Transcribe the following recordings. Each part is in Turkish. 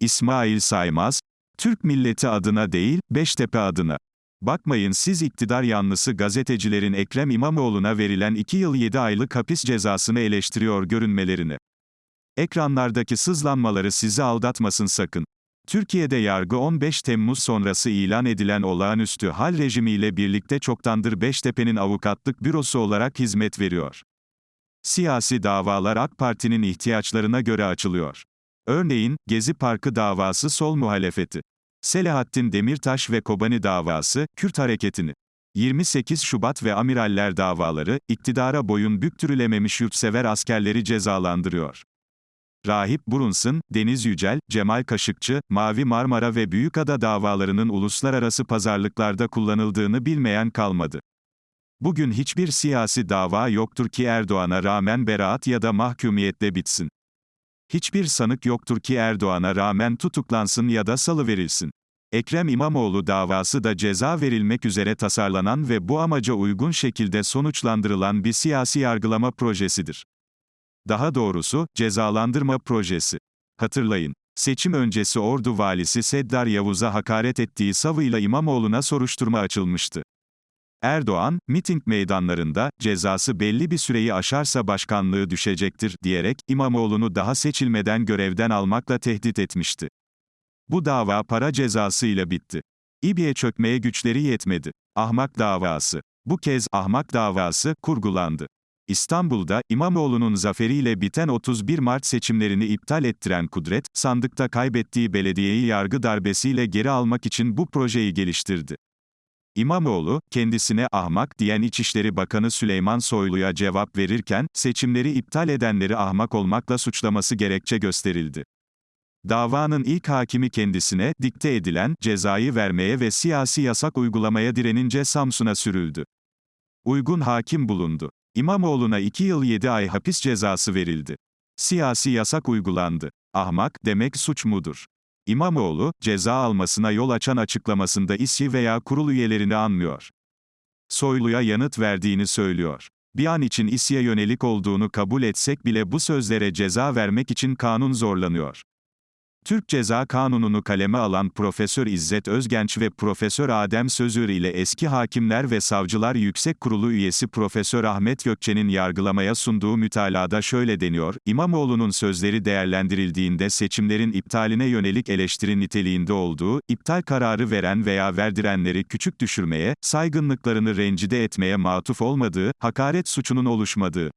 İsmail Saymaz, Türk milleti adına değil, Beştepe adına. Bakmayın siz iktidar yanlısı gazetecilerin Ekrem İmamoğlu'na verilen 2 yıl 7 aylık hapis cezasını eleştiriyor görünmelerini. Ekranlardaki sızlanmaları sizi aldatmasın sakın. Türkiye'de yargı 15 Temmuz sonrası ilan edilen olağanüstü hal rejimiyle birlikte çoktandır Beştepe'nin avukatlık bürosu olarak hizmet veriyor. Siyasi davalar AK Parti'nin ihtiyaçlarına göre açılıyor. Örneğin, Gezi Parkı davası sol muhalefeti. Selahattin Demirtaş ve Kobani davası, Kürt hareketini. 28 Şubat ve Amiraller davaları, iktidara boyun büktürülememiş yurtsever askerleri cezalandırıyor. Rahip Brunson, Deniz Yücel, Cemal Kaşıkçı, Mavi Marmara ve Büyükada davalarının uluslararası pazarlıklarda kullanıldığını bilmeyen kalmadı. Bugün hiçbir siyasi dava yoktur ki Erdoğan'a rağmen beraat ya da mahkumiyetle bitsin. Hiçbir sanık yoktur ki Erdoğan'a rağmen tutuklansın ya da salıverilsin. Ekrem İmamoğlu davası da ceza verilmek üzere tasarlanan ve bu amaca uygun şekilde sonuçlandırılan bir siyasi yargılama projesidir. Daha doğrusu, cezalandırma projesi. Hatırlayın. Seçim öncesi Ordu valisi Seddar Yavuz'a hakaret ettiği savıyla İmamoğlu'na soruşturma açılmıştı. Erdoğan, miting meydanlarında, cezası belli bir süreyi aşarsa başkanlığı düşecektir, diyerek, İmamoğlu'nu daha seçilmeden görevden almakla tehdit etmişti. Bu dava para cezası ile bitti. İBİ'ye çökmeye güçleri yetmedi. Ahmak davası. Bu kez, ahmak davası, kurgulandı. İstanbul'da, İmamoğlu'nun zaferiyle biten 31 Mart seçimlerini iptal ettiren Kudret, sandıkta kaybettiği belediyeyi yargı darbesiyle geri almak için bu projeyi geliştirdi. İmamoğlu, kendisine ahmak diyen İçişleri Bakanı Süleyman Soylu'ya cevap verirken, seçimleri iptal edenleri ahmak olmakla suçlaması gerekçe gösterildi. Davanın ilk hakimi kendisine, dikte edilen, cezayı vermeye ve siyasi yasak uygulamaya direnince Samsun'a sürüldü. Uygun hakim bulundu. İmamoğlu'na 2 yıl 7 ay hapis cezası verildi. Siyasi yasak uygulandı. Ahmak, demek suç mudur? İmamoğlu, ceza almasına yol açan açıklamasında İSİ veya kurul üyelerini anmıyor. Soylu'ya yanıt verdiğini söylüyor. Bir an için İSİ'ye yönelik olduğunu kabul etsek bile bu sözlere ceza vermek için kanun zorlanıyor. Türk Ceza Kanunu'nu kaleme alan Profesör İzzet Özgenç ve Profesör Adem Sözür ile eski Hakimler ve Savcılar Yüksek Kurulu üyesi Profesör Ahmet Gökçe'nin yargılamaya sunduğu mütalada şöyle deniyor, İmamoğlu'nun sözleri değerlendirildiğinde seçimlerin iptaline yönelik eleştiri niteliğinde olduğu, iptal kararı veren veya verdirenleri küçük düşürmeye, saygınlıklarını rencide etmeye matuf olmadığı, hakaret suçunun oluşmadığı,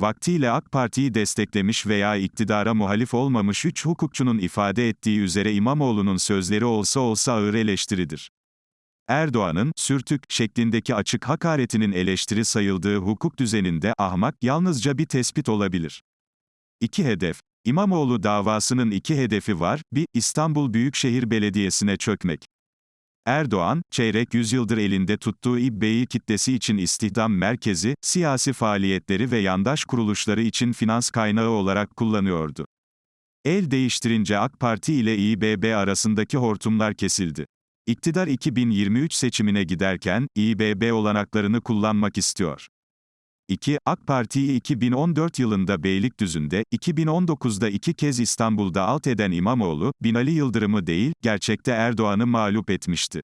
Vaktiyle AK Parti'yi desteklemiş veya iktidara muhalif olmamış üç hukukçunun ifade ettiği üzere İmamoğlu'nun sözleri olsa olsa ağır eleştiridir. Erdoğan'ın, sürtük, şeklindeki açık hakaretinin eleştiri sayıldığı hukuk düzeninde, ahmak, yalnızca bir tespit olabilir. İki hedef. İmamoğlu davasının iki hedefi var, bir, İstanbul Büyükşehir Belediyesi'ne çökmek. Erdoğan, çeyrek yüzyıldır elinde tuttuğu İBB'yi kitlesi için istihdam merkezi, siyasi faaliyetleri ve yandaş kuruluşları için finans kaynağı olarak kullanıyordu. El değiştirince AK Parti ile İBB arasındaki hortumlar kesildi. İktidar 2023 seçimine giderken, İBB olanaklarını kullanmak istiyor. 2. AK Parti'yi 2014 yılında Beylikdüzü'nde, 2019'da iki kez İstanbul'da alt eden İmamoğlu, Binali Yıldırım'ı değil, gerçekte Erdoğan'ı mağlup etmişti.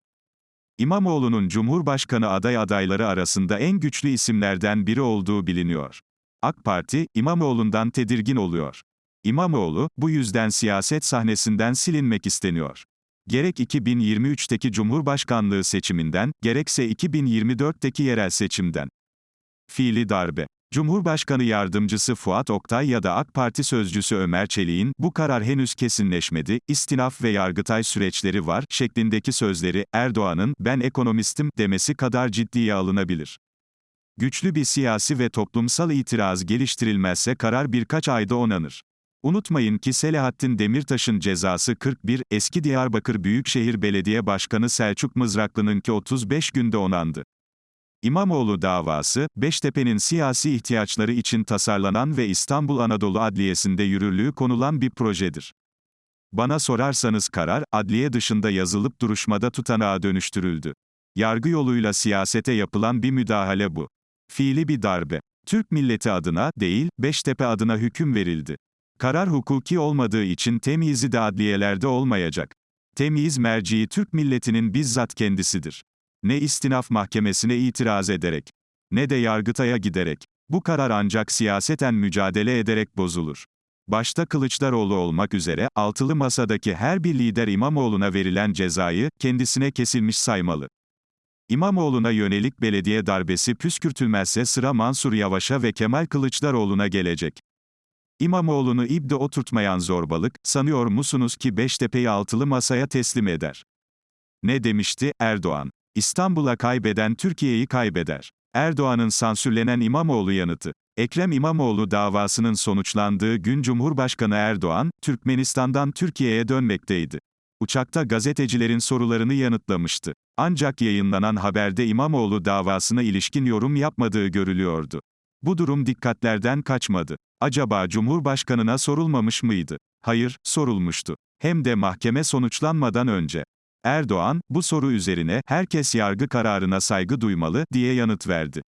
İmamoğlu'nun Cumhurbaşkanı aday adayları arasında en güçlü isimlerden biri olduğu biliniyor. AK Parti, İmamoğlu'ndan tedirgin oluyor. İmamoğlu, bu yüzden siyaset sahnesinden silinmek isteniyor. Gerek 2023'teki Cumhurbaşkanlığı seçiminden, gerekse 2024'teki yerel seçimden. Fiili darbe. Cumhurbaşkanı yardımcısı Fuat Oktay ya da AK Parti sözcüsü Ömer Çelik'in, bu karar henüz kesinleşmedi, istinaf ve yargıtay süreçleri var, şeklindeki sözleri, Erdoğan'ın, ben ekonomistim, demesi kadar ciddiye alınabilir. Güçlü bir siyasi ve toplumsal itiraz geliştirilmezse karar birkaç ayda onanır. Unutmayın ki Selahattin Demirtaş'ın cezası 41, eski Diyarbakır Büyükşehir Belediye Başkanı Selçuk Mızraklı'nınki 35 günde onandı. İmamoğlu davası, Beştepe'nin siyasi ihtiyaçları için tasarlanan ve İstanbul Anadolu Adliyesi'nde yürürlüğü konulan bir projedir. Bana sorarsanız karar, adliye dışında yazılıp duruşmada tutanağa dönüştürüldü. Yargı yoluyla siyasete yapılan bir müdahale bu. Fiili bir darbe. Türk milleti adına, değil, Beştepe adına hüküm verildi. Karar hukuki olmadığı için temyizi de adliyelerde olmayacak. Temyiz merciği Türk milletinin bizzat kendisidir. Ne istinaf mahkemesine itiraz ederek, ne de Yargıtay'a giderek. Bu karar ancak siyaseten mücadele ederek bozulur. Başta Kılıçdaroğlu olmak üzere, altılı masadaki her bir lider İmamoğlu'na verilen cezayı, kendisine kesilmiş saymalı. İmamoğlu'na yönelik belediye darbesi püskürtülmezse sıra Mansur Yavaş'a ve Kemal Kılıçdaroğlu'na gelecek. İmamoğlu'nu ibde oturtmayan zorbalık, sanıyor musunuz ki Beştepe'yi altılı masaya teslim eder? Ne demişti Erdoğan? İstanbul'a kaybeden Türkiye'yi kaybeder. Erdoğan'ın sansürlenen İmamoğlu yanıtı. Ekrem İmamoğlu davasının sonuçlandığı gün Cumhurbaşkanı Erdoğan, Türkmenistan'dan Türkiye'ye dönmekteydi. Uçakta gazetecilerin sorularını yanıtlamıştı. Ancak yayınlanan haberde İmamoğlu davasına ilişkin yorum yapmadığı görülüyordu. Bu durum dikkatlerden kaçmadı. Acaba Cumhurbaşkanına sorulmamış mıydı? Hayır, sorulmuştu. Hem de mahkeme sonuçlanmadan önce. Erdoğan, bu soru üzerine, herkes yargı kararına saygı duymalı, diye yanıt verdi.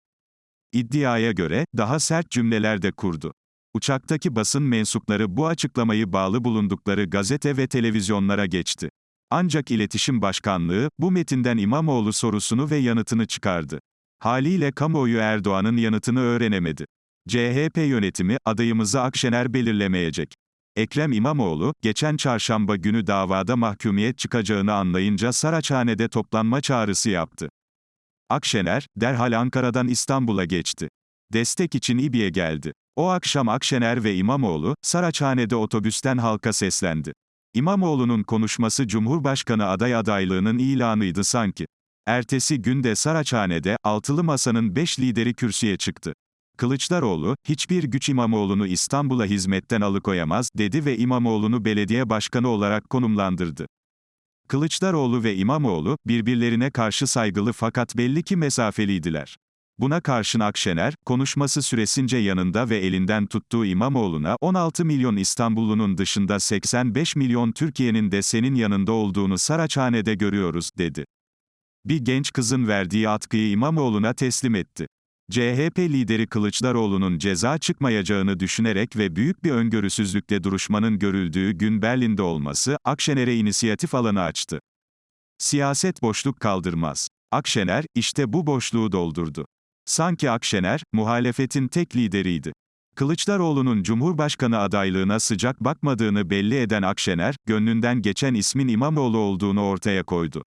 İddiaya göre, daha sert cümleler de kurdu. Uçaktaki basın mensupları bu açıklamayı bağlı bulundukları gazete ve televizyonlara geçti. Ancak İletişim Başkanlığı, bu metinden İmamoğlu sorusunu ve yanıtını çıkardı. Haliyle kamuoyu Erdoğan'ın yanıtını öğrenemedi. CHP yönetimi, adayımızı Akşener belirlemeyecek. Ekrem İmamoğlu, geçen çarşamba günü davada mahkumiyet çıkacağını anlayınca Saraçhane'de toplanma çağrısı yaptı. Akşener, derhal Ankara'dan İstanbul'a geçti. Destek için İBİ'ye geldi. O akşam Akşener ve İmamoğlu, Saraçhane'de otobüsten halka seslendi. İmamoğlu'nun konuşması Cumhurbaşkanı aday adaylığının ilanıydı sanki. Ertesi günde Saraçhane'de, altılı masanın beş lideri kürsüye çıktı. Kılıçdaroğlu, hiçbir güç İmamoğlu'nu İstanbul'a hizmetten alıkoyamaz, dedi ve İmamoğlu'nu belediye başkanı olarak konumlandırdı. Kılıçdaroğlu ve İmamoğlu, birbirlerine karşı saygılı fakat belli ki mesafeliydiler. Buna karşın Akşener, konuşması süresince yanında ve elinden tuttuğu İmamoğlu'na 16 milyon İstanbullunun dışında 85 milyon Türkiye'nin de senin yanında olduğunu Saraçhane'de görüyoruz, dedi. Bir genç kızın verdiği atkıyı İmamoğlu'na teslim etti. CHP lideri Kılıçdaroğlu'nun ceza çıkmayacağını düşünerek ve büyük bir öngörüsüzlükle duruşmanın görüldüğü gün Berlin'de olması, Akşener'e inisiyatif alanı açtı. Siyaset boşluk kaldırmaz. Akşener, işte bu boşluğu doldurdu. Sanki Akşener, muhalefetin tek lideriydi. Kılıçdaroğlu'nun Cumhurbaşkanı adaylığına sıcak bakmadığını belli eden Akşener, gönlünden geçen ismin İmamoğlu olduğunu ortaya koydu.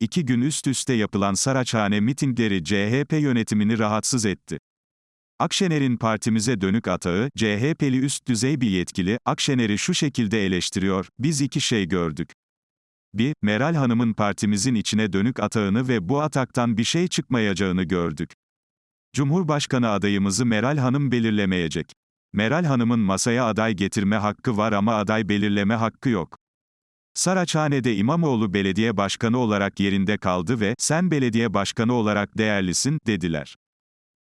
İki gün üst üste yapılan Saraçhane mitingleri CHP yönetimini rahatsız etti. Akşener'in partimize dönük atağı, CHP'li üst düzey bir yetkili, Akşener'i şu şekilde eleştiriyor, biz iki şey gördük. Bir, Meral Hanım'ın partimizin içine dönük atağını ve bu ataktan bir şey çıkmayacağını gördük. Cumhurbaşkanı adayımızı Meral Hanım belirlemeyecek. Meral Hanım'ın masaya aday getirme hakkı var ama aday belirleme hakkı yok. Saraçhane'de İmamoğlu belediye başkanı olarak yerinde kaldı ve sen belediye başkanı olarak değerlisin dediler.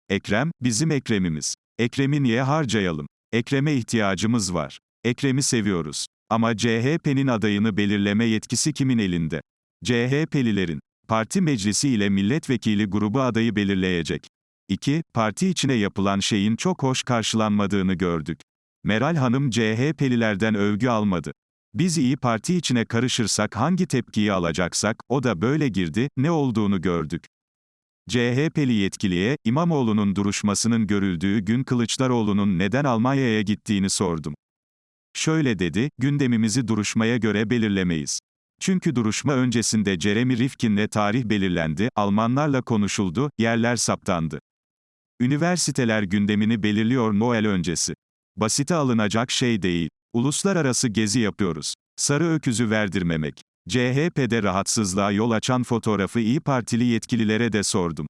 Ekrem bizim Ekrem'imiz. Ekrem'i niye harcayalım? Ekrem'e ihtiyacımız var. Ekrem'i seviyoruz. Ama CHP'nin adayını belirleme yetkisi kimin elinde? CHP'lilerin. Parti meclisi ile milletvekili grubu adayı belirleyecek. 2. Parti içine yapılan şeyin çok hoş karşılanmadığını gördük. Meral Hanım CHP'lilerden övgü almadı. Biz iyi Parti içine karışırsak hangi tepkiyi alacaksak, o da böyle girdi, ne olduğunu gördük. CHP'li yetkiliye, İmamoğlu'nun duruşmasının görüldüğü gün Kılıçdaroğlu'nun neden Almanya'ya gittiğini sordum. Şöyle dedi, gündemimizi duruşmaya göre belirlemeyiz. Çünkü duruşma öncesinde Jeremy Rifkin'le tarih belirlendi, Almanlarla konuşuldu, yerler saptandı. Üniversiteler gündemini belirliyor Noel öncesi. Basite alınacak şey değil. Uluslararası gezi yapıyoruz. Sarı öküzü verdirmemek. CHP'de rahatsızlığa yol açan fotoğrafı İyi Partili yetkililere de sordum.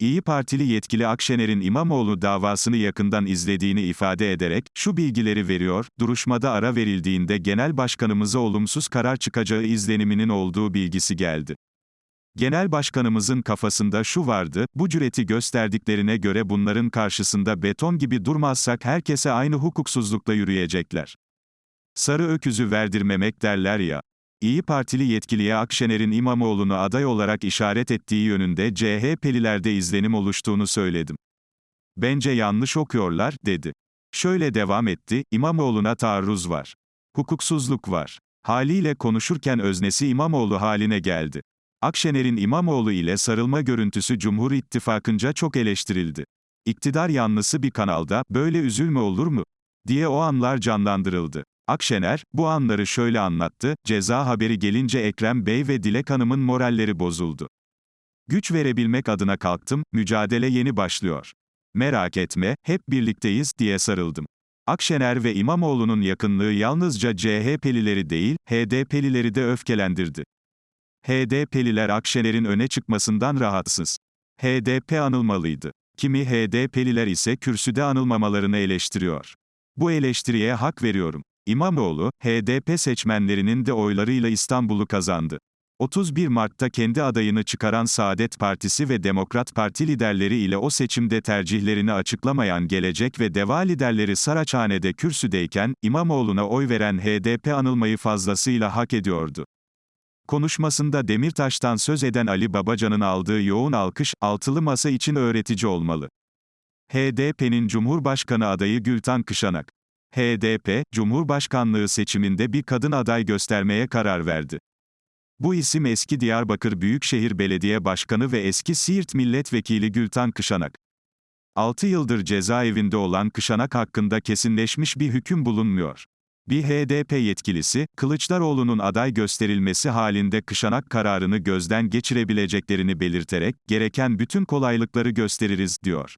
İyi Partili yetkili Akşener'in İmamoğlu davasını yakından izlediğini ifade ederek, şu bilgileri veriyor, duruşmada ara verildiğinde genel başkanımıza olumsuz karar çıkacağı izleniminin olduğu bilgisi geldi. Genel başkanımızın kafasında şu vardı, bu cüreti gösterdiklerine göre bunların karşısında beton gibi durmazsak herkese aynı hukuksuzlukla yürüyecekler. Sarı öküzü verdirmemek derler ya. İyi Partili yetkiliye Akşener'in İmamoğlu'nu aday olarak işaret ettiği yönünde CHP'lilerde izlenim oluştuğunu söyledim. Bence yanlış okuyorlar, dedi. Şöyle devam etti, İmamoğlu'na taarruz var. Hukuksuzluk var. Haliyle konuşurken öznesi İmamoğlu haline geldi. Akşener'in İmamoğlu ile sarılma görüntüsü Cumhur İttifakı'nca çok eleştirildi. İktidar yanlısı bir kanalda, böyle üzülme olur mu? diye o anlar canlandırıldı. Akşener, bu anları şöyle anlattı, ceza haberi gelince Ekrem Bey ve Dilek Hanım'ın moralleri bozuldu. Güç verebilmek adına kalktım, mücadele yeni başlıyor. Merak etme, hep birlikteyiz, diye sarıldım. Akşener ve İmamoğlu'nun yakınlığı yalnızca CHP'lileri değil, HDP'lileri de öfkelendirdi. HDP'liler Akşener'in öne çıkmasından rahatsız. HDP anılmalıydı. Kimi HDP'liler ise kürsüde anılmamalarını eleştiriyor. Bu eleştiriye hak veriyorum. İmamoğlu, HDP seçmenlerinin de oylarıyla İstanbul'u kazandı. 31 Mart'ta kendi adayını çıkaran Saadet Partisi ve Demokrat Parti liderleri ile o seçimde tercihlerini açıklamayan Gelecek ve Deva liderleri Saraçhane'de kürsüdeyken, İmamoğlu'na oy veren HDP anılmayı fazlasıyla hak ediyordu. Konuşmasında Demirtaş'tan söz eden Ali Babacan'ın aldığı yoğun alkış, altılı masa için öğretici olmalı. HDP'nin Cumhurbaşkanı adayı Gültan Kışanak. HDP, Cumhurbaşkanlığı seçiminde bir kadın aday göstermeye karar verdi. Bu isim eski Diyarbakır Büyükşehir Belediye Başkanı ve eski Siirt Milletvekili Gültan Kışanak. 6 yıldır cezaevinde olan Kışanak hakkında kesinleşmiş bir hüküm bulunmuyor. Bir HDP yetkilisi, Kılıçdaroğlu'nun aday gösterilmesi halinde Kışanak kararını gözden geçirebileceklerini belirterek, gereken bütün kolaylıkları gösteririz, diyor.